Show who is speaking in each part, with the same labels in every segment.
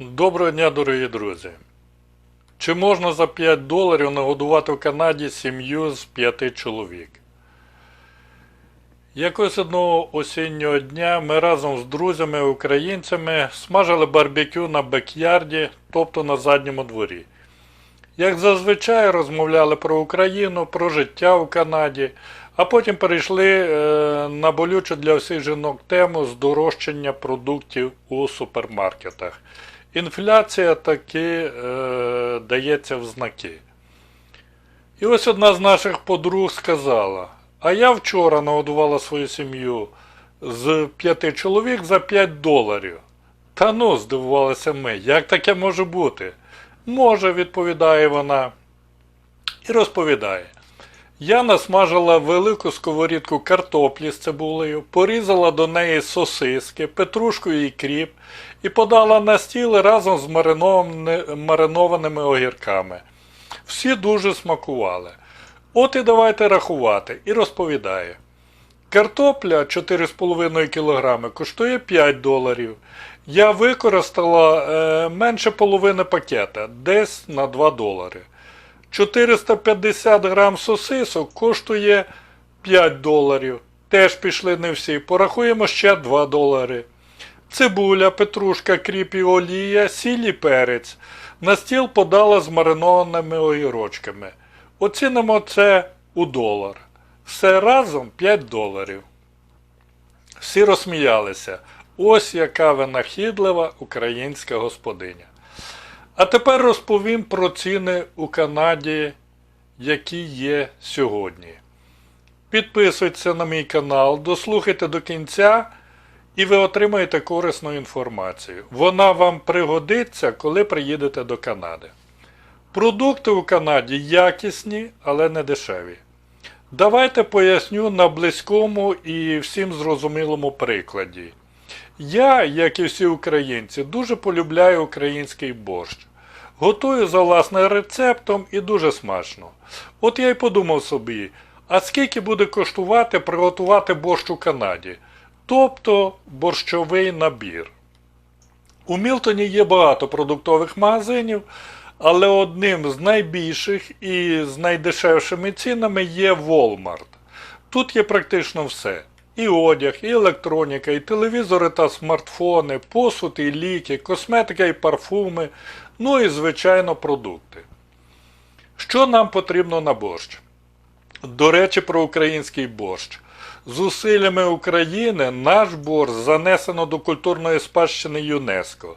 Speaker 1: Доброго дня, дорогі друзі. Чи можна за 5 доларів нагодувати в Канаді сім'ю з 5 чоловік? Якось одного осіннього дня ми разом з друзями-українцями смажили барбекю на бекярді, тобто на задньому дворі. Як зазвичай розмовляли про Україну, про життя в Канаді, а потім перейшли е, на болючу для всіх жінок тему здорожчання продуктів у супермаркетах. Інфляція таки е, дається в знаки. І ось одна з наших подруг сказала: А я вчора нагодувала свою сім'ю з п'яти чоловік за 5 доларів. Та ну, здивувалися ми, як таке може бути? Може, відповідає вона. І розповідає. Я насмажила велику сковорідку картоплі з цибулею, порізала до неї сосиски, петрушку і кріп і подала на стіл разом з маринованими, огірками. Всі дуже смакували. От і давайте рахувати. І розповідає. Картопля 4,5 кг коштує 5 доларів. Я використала е, менше половини пакета, десь на 2 долари. 450 грам сосисок коштує 5 доларів. Теж пішли не всі. Порахуємо ще 2 долари. Цибуля, петрушка, кріп і олія, сіль і перець. На стіл подала з маринованими огірочками. Оцінимо це у долар. Все разом 5 доларів. Всі розсміялися. Ось яка винахідлива українська господиня. А тепер розповім про ціни у Канаді, які є сьогодні. Підписуйтесь на мій канал, дослухайте до кінця і ви отримаєте корисну інформацію. Вона вам пригодиться, коли приїдете до Канади. Продукти у Канаді якісні, але не дешеві. Давайте поясню на близькому і всім зрозумілому прикладі. Я, як і всі українці, дуже полюбляю український борщ. Готую за власним рецептом і дуже смачно. От я й подумав собі, а скільки буде коштувати приготувати борщ у Канаді? Тобто борщовий набір. У Мілтоні є багато продуктових магазинів, але одним з найбільших і з найдешевшими цінами є Walmart. Тут є практично все. І одяг, і електроніка, і телевізори та смартфони, посуд і ліки, косметика і парфуми, ну і, звичайно, продукти. Що нам потрібно на борщ? До речі, про український борщ. Зусиллями України наш борщ занесено до культурної спадщини ЮНЕСКО.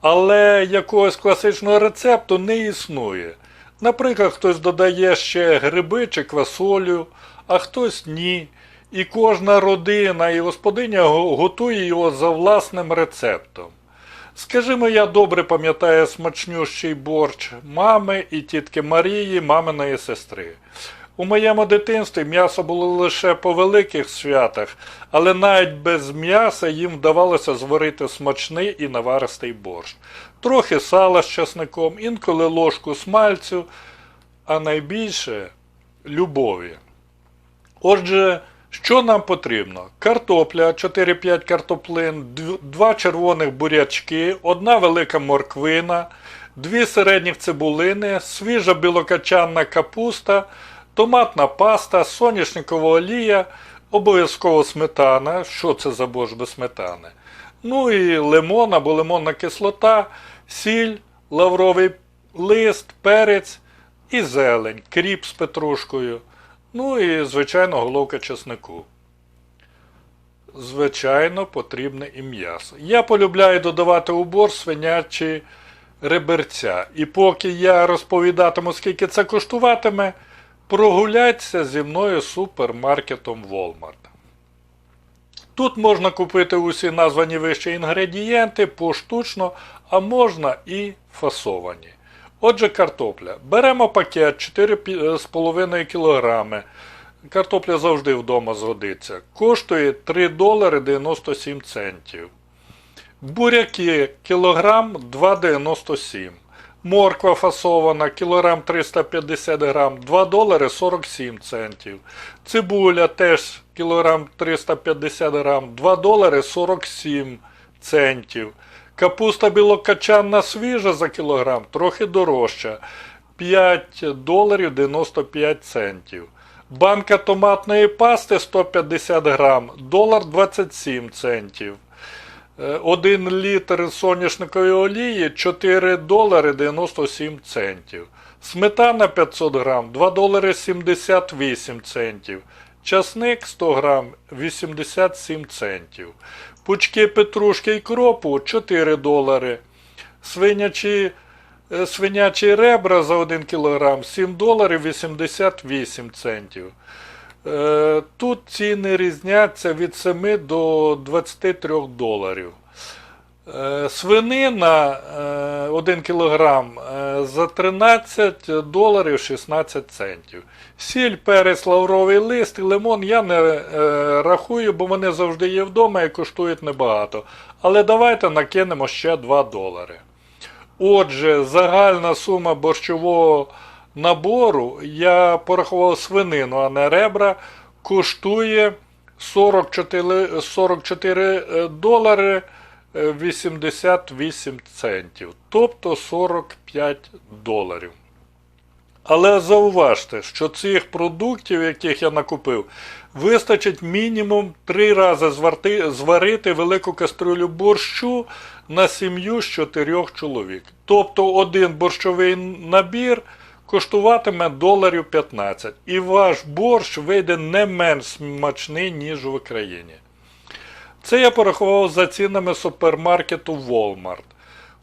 Speaker 1: Але якогось класичного рецепту не існує. Наприклад, хтось додає ще гриби чи квасолю, а хтось ні. І кожна родина і господиня готує його за власним рецептом. Скажімо, я добре пам'ятаю смачнющий борщ мами і тітки Марії, маминої сестри. У моєму дитинстві м'ясо було лише по великих святах, але навіть без м'яса їм вдавалося зварити смачний і наваристий борщ. Трохи сала з часником, інколи ложку смальцю, а найбільше любові. Отже, що нам потрібно? Картопля, 4-5 картоплин, 2 червоних бурячки, одна велика морквина, 2 середніх цибулини, свіжа білокачанна капуста, томатна паста, соняшникова олія, обов'язково сметана. Що це за борщ без сметани? Ну і лимон або лимонна кислота, сіль, лавровий лист, перець і зелень, кріп з петрушкою. Ну і, звичайно, головка чеснику. Звичайно, потрібне і м'ясо. Я полюбляю додавати у борщ свинячі реберця. І поки я розповідатиму, скільки це коштуватиме, прогуляйтеся зі мною супермаркетом Walmart. Тут можна купити усі названі вище інгредієнти поштучно, а можна і фасовані. Отже, картопля. Беремо пакет 4,5 кг. Картопля завжди вдома згодиться. Коштує 3 долари 97 центів. Буряки кілограм 2,97. Морква фасована кілограм 350 грам 2 долари 47 центів. Цибуля теж кілограм 350 грам 2 долари 47 центів. Капуста білокачанна свіжа за кілограм трохи дорожча 5 доларів 95 центів. Банка томатної пасти 150 грам, долар 27 центів. 1 літр соняшникової олії 4 долари 97 центів. Сметана 500 грам 2 долари 78 центів. Часник 100 грам 87 центів. Пучки петрушки і кропу 4 долари. Свинячі, е, свинячі ребра за 1 кг 7 доларів 88 центів. Е, Тут ціни різняться від 7 до 23 доларів. Е, Свинина 1 кг за 13 доларів 16 центів. Сіль, перець, лавровий лист лимон я не е, рахую, бо вони завжди є вдома і коштують небагато. Але давайте накинемо ще 2 долари. Отже, загальна сума борщового набору, я порахував свинину, а не ребра, коштує 44, 44 долари е, 88 центів, тобто 45 доларів. Але зауважте, що цих продуктів, яких я накупив, вистачить мінімум 3 рази зварити велику кастрюлю борщу на сім'ю з 4 чоловік. Тобто один борщовий набір коштуватиме доларів 15. І ваш борщ вийде не менш смачний, ніж в Україні. Це я порахував за цінами супермаркету Walmart.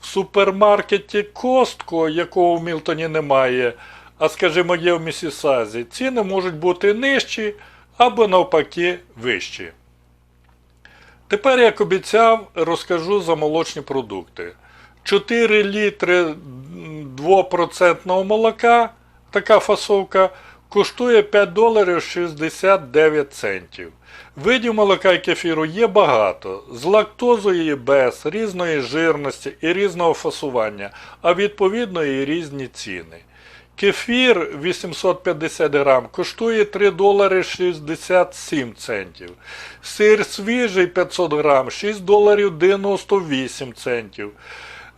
Speaker 1: В супермаркеті Костко, якого в Мілтоні немає, а скажімо, є в Місісазі, ціни можуть бути нижчі або навпаки вищі. Тепер, як обіцяв, розкажу за молочні продукти. 4 літри 2% молока, така фасовка, коштує 5 доларів 69 центів. Видів молока і кефіру є багато, з лактозою і без, різної жирності і різного фасування, а відповідно і різні ціни. Кефір 850 грам коштує 3 долари 67 центів. Сир свіжий 500 грам 6 доларів 98 центів.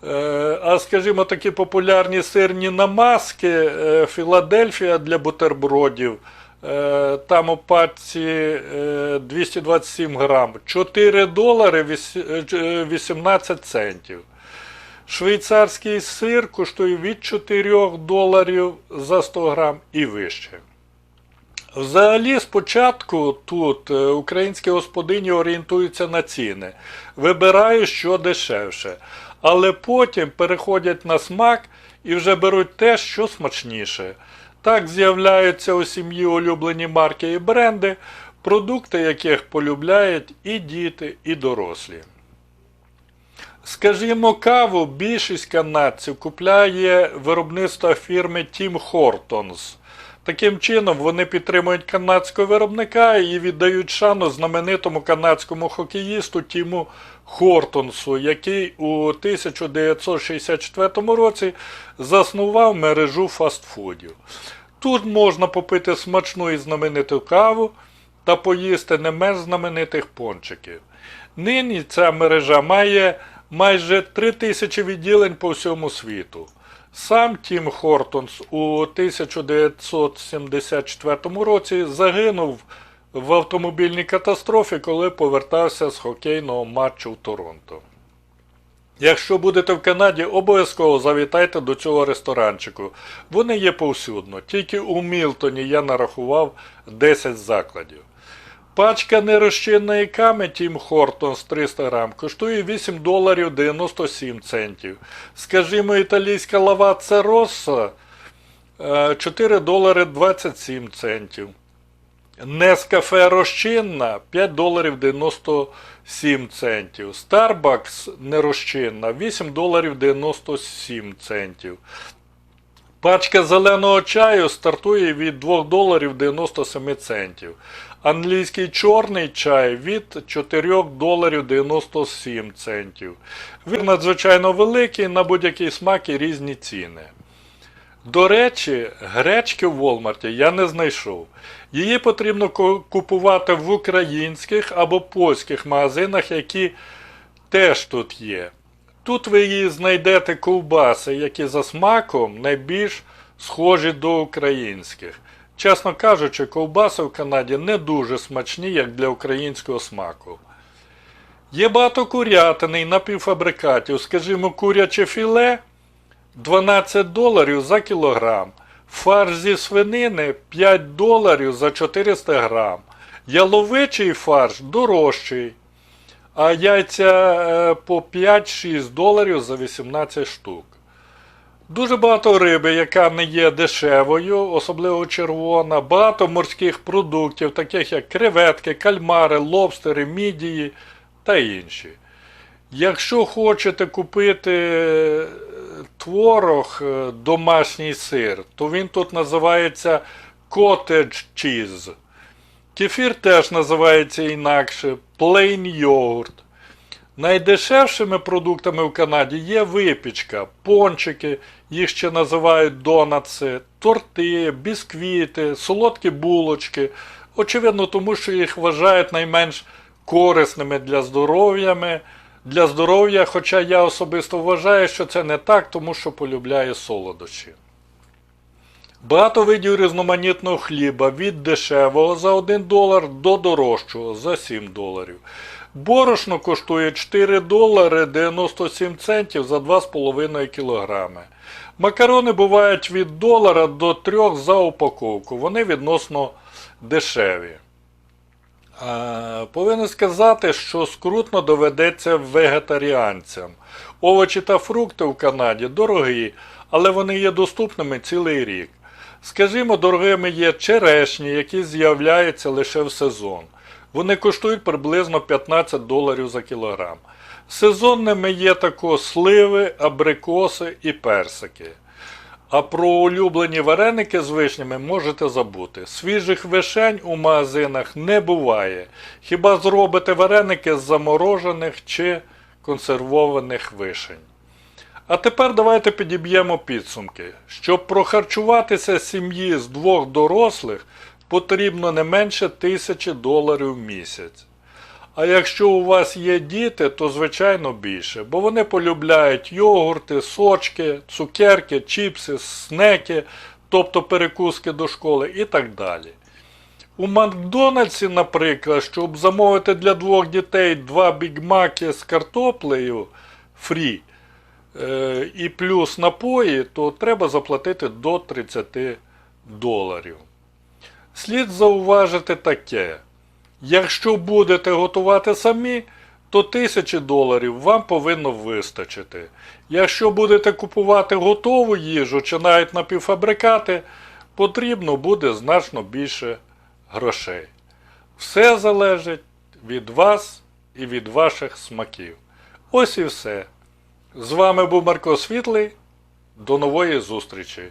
Speaker 1: Е, А скажімо, такі популярні сирні намазки е, Філадельфія для бутербродів. е, Там у пачці е, 227 грам, 4 долари е, 18 центів. Швейцарський сир коштує від 4 доларів за 100 грам і вище. Взагалі, спочатку тут е, українські господині орієнтуються на ціни, вибирають, що дешевше, але потім переходять на смак і вже беруть те, що смачніше. Так з'являються у сім'ї улюблені марки і бренди, продукти яких полюбляють і діти, і дорослі. Скажімо, каву більшість канадців купляє виробництво фірми Tim Hortons. Таким чином вони підтримують канадського виробника і віддають шану знаменитому канадському хокеїсту Тіму Хортонсу, який у 1964 році заснував мережу фастфудів. Тут можна попити смачну і знамениту каву та поїсти не менш знаменитих пончиків. Нині ця мережа має майже 3 тисячі відділень по всьому світу. Сам Тім Хортонс у 1974 році загинув в автомобільній катастрофі, коли повертався з хокейного матчу в Торонто. Якщо будете в Канаді, обов'язково завітайте до цього ресторанчику. Вони є повсюдно. Тільки у Мілтоні я нарахував 10 закладів. Пачка нерозчинної ками Тім Хортонс 300 грам коштує 8 доларів 97 центів. Скажімо, італійська лаваца Росса е, 4 долари 27 центів. Нескафе розчинна 5 доларів 97 центів. Starbucks нерозчинна 8 доларів 97 центів. Пачка зеленого чаю стартує від 2 доларів 97 центів. Англійський чорний чай від 4 доларів 97 центів. Він надзвичайно великий, на будь-який смак і різні ціни. До речі, гречки в Волмарті я не знайшов. Її потрібно купувати в українських або польських магазинах, які теж тут є. Тут ви її знайдете ковбаси, які за смаком найбільш схожі до українських. Чесно кажучи, ковбаси в Канаді не дуже смачні, як для українського смаку. Є багато курятини і напівфабрикатів, скажімо, куряче філе 12 доларів за кілограм. Фарш зі свинини 5 доларів за 400 грам. Яловичий фарш дорожчий, а яйця е, по 5-6 доларів за 18 штук. Дуже багато риби, яка не є дешевою, особливо червона, багато морських продуктів, таких як креветки, кальмари, лобстери, мідії та інші. Якщо хочете купити е, творог, е, домашній сир, то він тут називається cottage cheese. Кефір теж називається інакше plain йогурт. Найдешевшими продуктами в Канаді є випічка, пончики, їх ще називають донатси, торти, бісквіти, солодкі булочки. Очевидно, тому що їх вважають найменш корисними для здоров'я, для здоров'я, хоча я особисто вважаю, що це не так, тому що полюбляю солодощі. Багато видів різноманітного хліба від дешевого за 1 долар до дорожчого за 7 доларів. Борошно коштує 4 долари 97 центів за 2,5 кілограми. Макарони бувають від долара до 3 за упаковку. Вони відносно дешеві. Повинен сказати, що скрутно доведеться вегетаріанцям. Овочі та фрукти в Канаді дорогі, але вони є доступними цілий рік. Скажімо, дорогими є черешні, які з'являються лише в сезон. Вони коштують приблизно 15 доларів за кілограм. Сезонними є також сливи, абрикоси і персики. А про улюблені вареники з вишнями можете забути. Свіжих вишень у магазинах не буває. Хіба зробите вареники з заморожених чи консервованих вишень. А тепер давайте підіб'ємо підсумки. Щоб прохарчуватися сім'ї з двох дорослих, потрібно не менше тисячі доларів в місяць. А якщо у вас є діти, то звичайно більше, бо вони полюбляють йогурти, сочки, цукерки, чіпси, снеки, тобто перекуски до школи і так далі. У Макдональдсі, наприклад, щоб замовити для двох дітей два бігмаки з картоплею фрі е, і плюс напої, то треба заплатити до 30 доларів. Слід зауважити таке. Якщо будете готувати самі, то тисячі доларів вам повинно вистачити. Якщо будете купувати готову їжу чи навіть напівфабрикати, потрібно буде значно більше грошей. Все залежить від вас і від ваших смаків. Ось і все. З вами був Марко Світлий. До нової зустрічі!